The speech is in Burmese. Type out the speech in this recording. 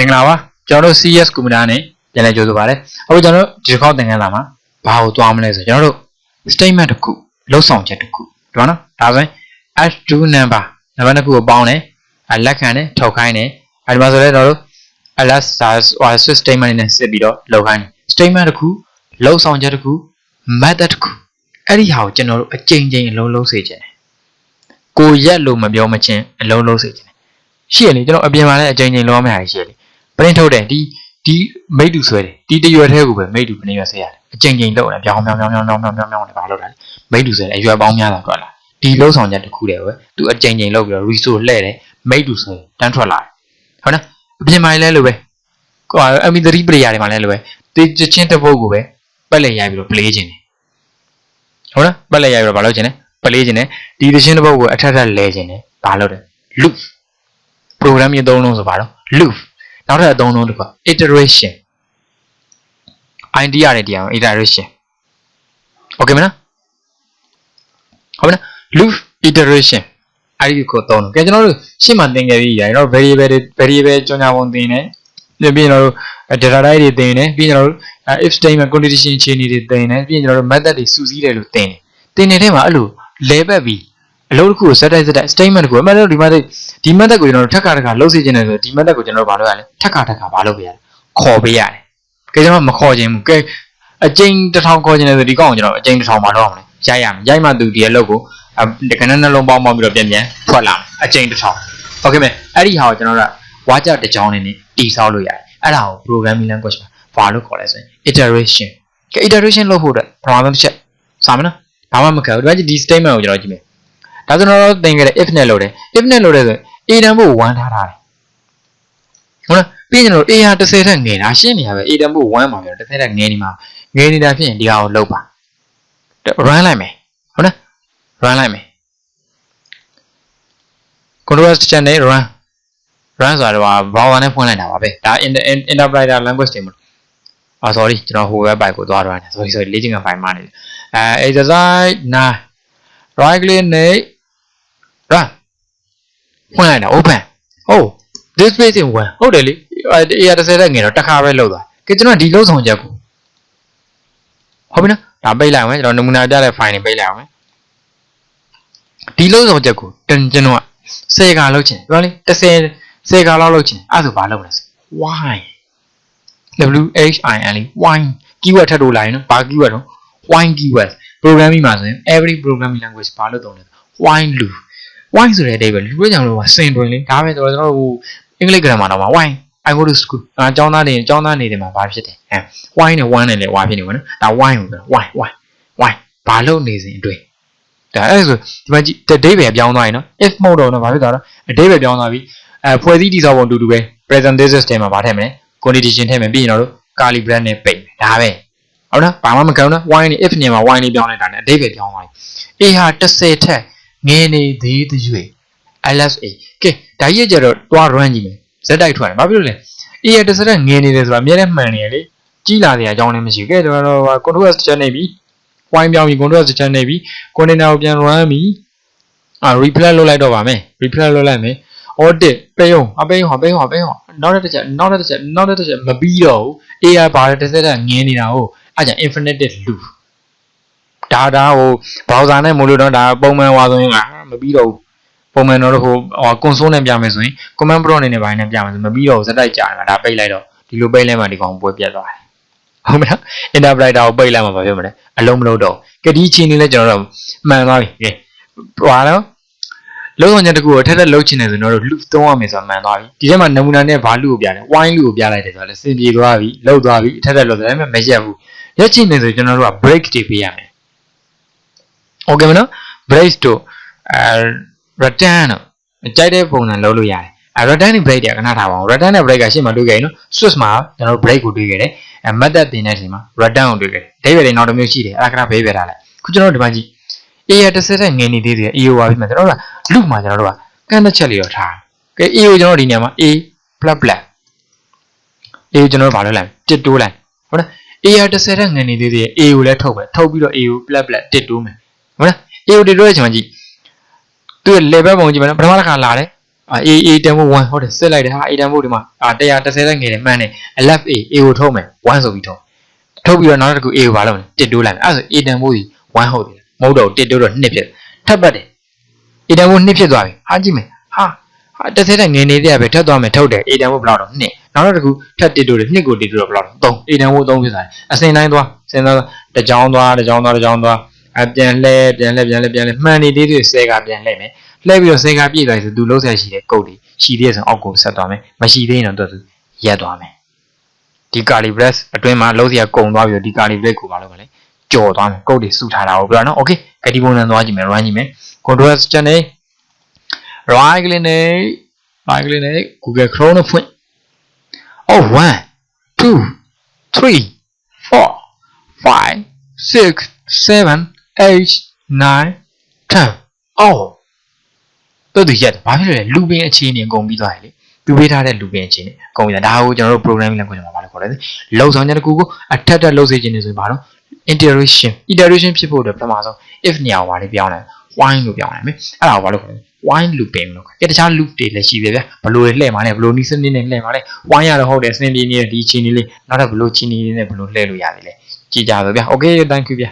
မင်္ဂလာပါကျွန်တော်တို့ CS Computer နဲ့ပြန်လည်ကြိုဆိုပါရစေအခုကျွန်တော်တို့ဒီတစ်ခေါက်သင်ခန်းစာမှာဘာကိုသွားမလဲဆိုကျွန်တော်တို့ statement တစ်ခုလောက်ဆောင်ချက်တစ်ခုဒီမှာနော်ဒါဆိုရင် h2 number နံပါတ်တစ်ခုကိုပေါင်းတယ်အလက်ခံတယ်ထုတ်ခိုင်းတယ်အဲဒီမှာဆိုလဲကျွန်တော်တို့ ls စာ switch statement နဲ့စစ်ပြီးတော့လောက်ခိုင်းတယ် statement တစ်ခုလောက်ဆောင်ချက်တစ်ခု method တစ်ခုအဲ့ဒီဟာကိုကျွန်တော်တို့အကြိမ်ကြိမ်အလုံးလုံးစေချင်တယ်ကိုရက်လို့မပြောမချင်းအလုံးလုံးစေချင်တယ်ရှိရလေကျွန်တော်အပြင်မှာလည်းအကြိမ်ကြိမ်လုံးရမယ့်ဟာရှိရလေ print ထုတ်တယ်ဒီဒီမိတ်တူဆွဲတယ်ဒီတရွယ်ထဲကိုပဲမိတ်တူကနေရွယ်ဆွဲရတယ်အကြိမ်ကြိမ်လောက်တယ်ပြောင်းပြောင်းပြောင်းပြောင်းပြောင်းပြောင်းပြောင်းပြောင်းတယ်ဘာလို့လဲမိတ်တူဆွဲတယ်အရွယ်ပေါင်းများတာထွက်လာဒီလုံးဆောင်ချက်တစ်ခုတည်းပဲသူအကြိမ်ကြိမ်လောက်ပြီးတော့ resource လှည့်တယ်မိတ်တူဆွဲတန်းထွက်လာတယ်ဟုတ်နော်အပြင်မှာလည်းလိုပဲဟို MP3 player တွေမှာလည်းလိုပဲဒီချင်းတစ်ပုတ်ကိုပဲပက်လက်ရိုက်ပြီးတော့ play ခြင်းတယ်ဟုတ်နော်ပက်လက်ရိုက်ပြီးတော့ဘာလုပ်ခြင်းလဲ play ခြင်းတယ်ဒီသချင်းတစ်ပုတ်ကိုအထက်ထက်လဲခြင်းတယ်ဘာလုပ်တယ် loop program ရေးသုံးလုံးဆိုပါတော့ loop နောက်ထပ်အသုံးလုံးတစ်ခုက iteration idea နဲ့တရား iteration okay မလားဟုတ်မလား loop iteration အဲ့ဒီကိုသုံးလို့ကဲကျွန်တော်တို့ရှေ့မှာသင်ခဲ့ပြီးရရင်တော့ variable တွေ variable ကြောင်းကြပုံသင်တယ်ပြီးရင်ကျွန်တော်တို့ data type တွေသင်တယ်ပြီးရင်ကျွန်တော်တို့ if statement condition အခြေအနေတွေသင်တယ်ပြီးရင်ကျွန်တော်တို့ method တွေစုစည်းတယ်လို့သင်တယ်သင်တဲ့ထဲမှာအဲ့လိုလဲပတ်ပြီး အလုပ်တစ်ခုကိုဇက်တိုက်ဇက်တိုက် statement တစ်ခုအမှန်တော့ဒီ method ဒီ method ကိုကျွန်တော်တို့ထပ်ခါထပ်ခါလုပ်စေချင်တယ်ဆိုဒီ method ကိုကျွန်တော်တို့ဘာလုပ်ရလဲထပ်ခါထပ်ခါဘာလုပ်ပေးရလဲခေါ်ပေးရတယ်ကဲကျွန်တော်မခေါ်ခြင်းဘူးကဲအကျဉ်းတစ်ထောင်ခေါ်ခြင်းလဲဆိုဒီကောင်ကိုကျွန်တော်အကျဉ်းတစ်ထောင်မှာတော့အောင်လဲရိုက်ရမယ်ရိုက်မှသူဒီအလုပ်ကိုတကယ်နဲ့နှလုံးပေါင်းပေါင်းပြီးတော့ပြန်ပြန်ထွက်လာအကျဉ်းတစ်ထောင်ဟုတ်ကဲ့မယ်အဲ့ဒီဟာကိုကျွန်တော်တို့ဝါကြတစ်ကြောင်းနေနဲ့တည်ဆောက်လို့ရတယ်အဲ့ဒါကို programming language မှာဘာလို့ခေါ်လဲဆိုရင် iteration ကဲ iteration လုပ်ဖို့အတွက်ပထမဆုံးတစ်ချက်စာမနော်ဘာမှမကဘူးဒီမှာဒီ statement ကိုကျွန်တော်ကြည့်မယ် ဒါဆိုတော့သင်ခဲ့တဲ့ if နဲ့လုပ်တယ် if နဲ့လုပ်တယ်ဆိုရင် a တန်ဖို့1ထားထားတယ်ဟုတ်လားပြီးရင်ကျွန်တော် a ဟာ30ထက်ငယ်တာရှင်းနေရပဲ a တန်ဖို့1မှာပြော30ထက်ငယ်နေမှာငယ်နေတာဖြစ်ရင်ဒီဟာကိုလုပ်ပါ run လိုက်မယ်ဟုတ်လား run လိုက်မယ် control station နဲ့ run run ဆိုတာတော့ browser နဲ့ဖွင့်လိုက်တာပါပဲဒါ enterprise language တွေမှာအာ sorry ကျွန်တော်ဟို web site ကိုသွားတော့တယ် sorry sorry လေ့ကျင့်ခန်း file မှာနေတယ်အဲ exercise 9 right click နဲ့ run ဖွင့်လိုက်တာ open oh this page in one ဟုတ်တယ်လေအေးရ30တဲ့ငယ်တော့တစ်ခါပဲလောက်သွားကဲကျွန်တော်ဒီလုံးဆောင်ချက်ကိုဟုတ်ပြီနော်ဒါပိတ်လိုက်အောင်ကျွန်တော်နမူနာပြတဲ့ file တွေပိတ်လိုက်အောင်ဒီလုံးဆောင်ချက်ကိုတန်ကျွန်တော်က10ခါလောက်ချင်ပြောလေ30 10ခါလောက်လောက်ချင်အဲ့ဒါဆိုဘာလုပ်မလဲ why w h i n လေ why keyword ထပ်လို့လာရင်နော်ဘာ keyword တော့ why keyword programming မှာဆိုရင် every programming language ဘာလို့သုံးလဲ why loop why ဆိုတဲ့အဓိပ္ပာယ်လူတို့ကြောင့်လို့စင်တွင်လေဒါပဲကျွန်တော်တို့ဟိုအင်္ဂလိပ် grammar တော့မှာ why I go to school အာကျောင်းသားတွေကျောင်းသားနေတယ်မှာဘာဖြစ်တယ်အဲ why နဲ့ one နဲ့လည်း why ဖြစ်နေမှာနော်ဒါ why ကိုပြော why why why ဘာလို့နေစဉ်အတွင်းဒါအဲ့ဆိုဒီမှာကြည့်အဓိပ္ပာယ်ပြောင်းသွားရင်နော် if မဟုတ်တော့တော့ဘာဖြစ်သွားတော့အဓိပ္ပာယ်ပြောင်းသွားပြီအဲဖွဲ့စည်းတည်ဆောက်ပုံတူတူပဲ present thesis ထဲမှာဗာထည့်မယ် condition ထည့်မယ်ပြီးရင်တော့ curly bracket နဲ့ပိတ်မယ်ဒါပဲဟုတ်နော်ဘာမှမကောင်းနော် why နဲ့ if နေမှာ why နဲ့ပြောင်းလိုက်တာနဲ့အဓိပ္ပာယ်ပြောင်းသွားပြီ a ဟာ30ထက် ငယ်နေသေးသည်၍ LSA ကဲဒါကြီးကြတော့တွား run ကြည့်မယ်ဇက်တိုက်ထွက်တယ်ဘာဖြစ်လို့လဲ A ရတစ်စက်ငယ်နေတယ်ဆိုတာအများနဲ့မှန်နေရလေကြီးလာတဲ့အကြောင်းလည်းမရှိဘူးကဲတော့တော့ control S ချက်နေပြီ wine ပြောင်းပြီး control S ချက်နေပြီ container ကိုပြန် run ပြီအာ replay လုပ်လိုက်တော့ပါမယ် replay လုပ်လိုက်မယ် audit ပေးအောင်အပေးအောင်ပေးအောင်ပေးအောင်နောက်တစ်ချက်နောက်တစ်ချက်နောက်တစ်ချက်မပြီးတော့ဘူး AI ဘာလဲတစ်စက်ကငင်းနေတာဟုတ်အဲ့ကြောင့် infinite loop ဒါဒါဟို browser နဲ့မလို့တော့ဒါပုံမှန်ဟွာဆိုရင်မပြီးတော့ဘူးပုံမှန်တော့ဟို console နဲ့ပြမယ်ဆိုရင် command prompt နဲ့ပိုင်းနဲ့ပြမယ်ဆိုမပြီးတော့ဇက်တိုက်ကြာတာဒါပိတ်လိုက်တော့ဒီလိုပိတ်လိုက်မှဒီကောင်ပွဲပြတ်သွားတယ်ဟုတ်မလား enterprise ကိုပိတ်လိုက်မှဘာဖြစ်မလဲအလုံးမလုံးတော့ကဒီချင်းနေလဲကျွန်တော်တို့မှန်သွားပြီကဲဟွာတော့လုံးဝချက်တကူကိုထက်ထက်လုံးချင်တယ်ဆိုတော့ loop သုံးရမယ်ဆိုတာမှန်သွားပြီဒီထဲမှာနမူနာနဲ့ဘာ loop ကိုပြတယ် wine loop ကိုပြလိုက်တယ်ဆိုတော့လည်းစင်ပြေသွားပြီလောက်သွားပြီထက်ထက်လို့ဆိုတယ်မရက်ဘူးရက်ချင်တယ်ဆိုကျွန်တော်တို့က break တွေပေးရမယ် okay မနော် break တို့အဲ return တော့ကြိုက်တဲ့ပုံစံလုပ်လို့ရတယ်အဲ return နဲ့ break တွေကခဏထားပါအောင် return နဲ့ break ကရှေ့မှာတွေ့ခဲ့ရင်နော် switch မှာကျွန်တော်တို့ break ကိုတွေ့ခဲ့တယ်အဲ method တင်တဲ့အချိန်မှာ return ကိုတွေ့ခဲ့တယ်ဒိဗယ်တွေနောက်တစ်မျိုးရှိတယ်အဲ့ဒါခဏဘေးပြထားလိုက်ခုကျွန်တော်တို့ဒီမှာကြည့် A ရတစ်စက်တဲ့ငယ်နေသေးတယ် A ကိုပါပြီးမှကျွန်တော်တို့က loop မှာကျွန်တော်တို့ကကန့်တစ်ချက်လေးတော့ထားကဲ A ကိုကျွန်တော်တို့ဒီနေရာမှာ A plus plus A ကိုကျွန်တော်တို့ဘာလုပ်လိုက်တစ်တိုးလိုက်ဟုတ်လား A ရတစ်စက်တဲ့ငယ်နေသေးတယ် A ကိုလည်းထုတ်ပဲထုတ်ပြီးတော့ A ကို plus plus တစ်တိုးမယ် ဟုတ်လား A ကိုတစ်တိုးတဲ့အချိန်မှာကြည့်သူ့ level ပုံကြည့်မယ်နော်ပထမတစ်ခါလာတယ်အာ A A တန်ဖို့1ဟုတ်တယ်စစ်လိုက်တယ်ဟာ A တန်ဖို့ဒီမှာအာ130လက်ငယ်တယ်မှန်းတယ် left A A ကိုထုံးမယ်1ဆိုပြီးထုံးထုတ်ပြီးတော့နောက်တစ်ခု A ကိုဘာလုပ်လဲတစ်တိုးလိုက်မယ်အဲ့ဒါဆို A တန်ဖို့ဒီ1ဟုတ်တယ်မဟုတ်တော့တစ်တိုးတော့2ဖြစ်ထပ်ပတ်တယ် A တန်ဖို့2ဖြစ်သွားပြီဟာကြည့်မယ်ဟာဟာတစ်သေးတဲ့ငယ်နေတဲ့ပဲထပ်သွားမယ်ထုတ်တယ် A တန်ဖို့ဘယ်လောက်တော့2နောက်တစ်ခုထပ်တစ်တိုးတယ်2ကိုတစ်တိုးတော့ဘယ်လောက်တော့3 A တန်ဖို့3ဖြစ်သွားတယ်အစင်တိုင်းသွားစဉ်းစားတစ်ကြောင်းသွားတစ်ကြောင်းသွားတစ်ကြောင်းသွား အပြန်လှဲပြန်လှဲပြန်လှဲပြန်လှဲမှန်နေသေးသေးဆဲကပြန်လှဲမယ်လှဲပြီးတော့ဆဲကပြည့်သွားပြီဆိုသူလုံးဆဲရှိတဲ့ကုတ်တွေရှိသေးဆိုအောက်ကိုဆက်သွားမယ်မရှိသေးရင်တော့သူရက်သွားမယ်ဒီ calibrate အတွင်းမှာလုံးဆဲကကုံသွားပြီးတော့ဒီ calibrate ကိုမလုပ်ပါလေကြော်သွားမယ်ကုတ်တွေစုထားတာကိုပြောနော် okay ကတိပုံစံသွားကြည့်မယ် run ကြည့်မယ် control system နဲ့ right click နဲ့ right click နဲ့ Google Chrome နဲ့ဖွင့် oh 1 2 3 4 5 6 7 8 9 10 oh တို့သူရက်ဘာဖြစ်လို့လဲလူပင်အခြေအနေအကုန်ပြီးသွားတယ်လေသူပေးထားတဲ့လူပင်အခြေအနေအကုန်ပြီးသွားဒါကိုကျွန်တော်တို့ programming language မှာဘာလို့ခေါ်လဲလုံဆောင်ချက်တစ်ခုကိုအထက်ထက်လှုပ်စေခြင်းနေဆိုရင်ဘာလို့ iteration iteration ဖြစ်ဖို့အတွက်ပထမဆုံး if နေရာကိုဘာလေးပြောင်းလဲ while လို့ပြောင်းလိုက်မယ်အဲ့ဒါကိုဘာလို့ခေါ်လဲ while looping လို့ခေါ်တယ်တခြား loop တွေလည်းရှိသေးဗျဘလို့လှည့်မှာလဲဘလို့နီးစနစ်နဲ့လှည့်မှာလဲ while ရတော့ဟုတ်တယ်စနစ်လေးနဲ့ဒီချင်းလေးလေးနောက်တော့ဘလို့ချင်းလေးနဲ့ဘလို့လှည့်လို့ရသေးလဲကြည့်ကြပါဗျ okay thank you ဗျ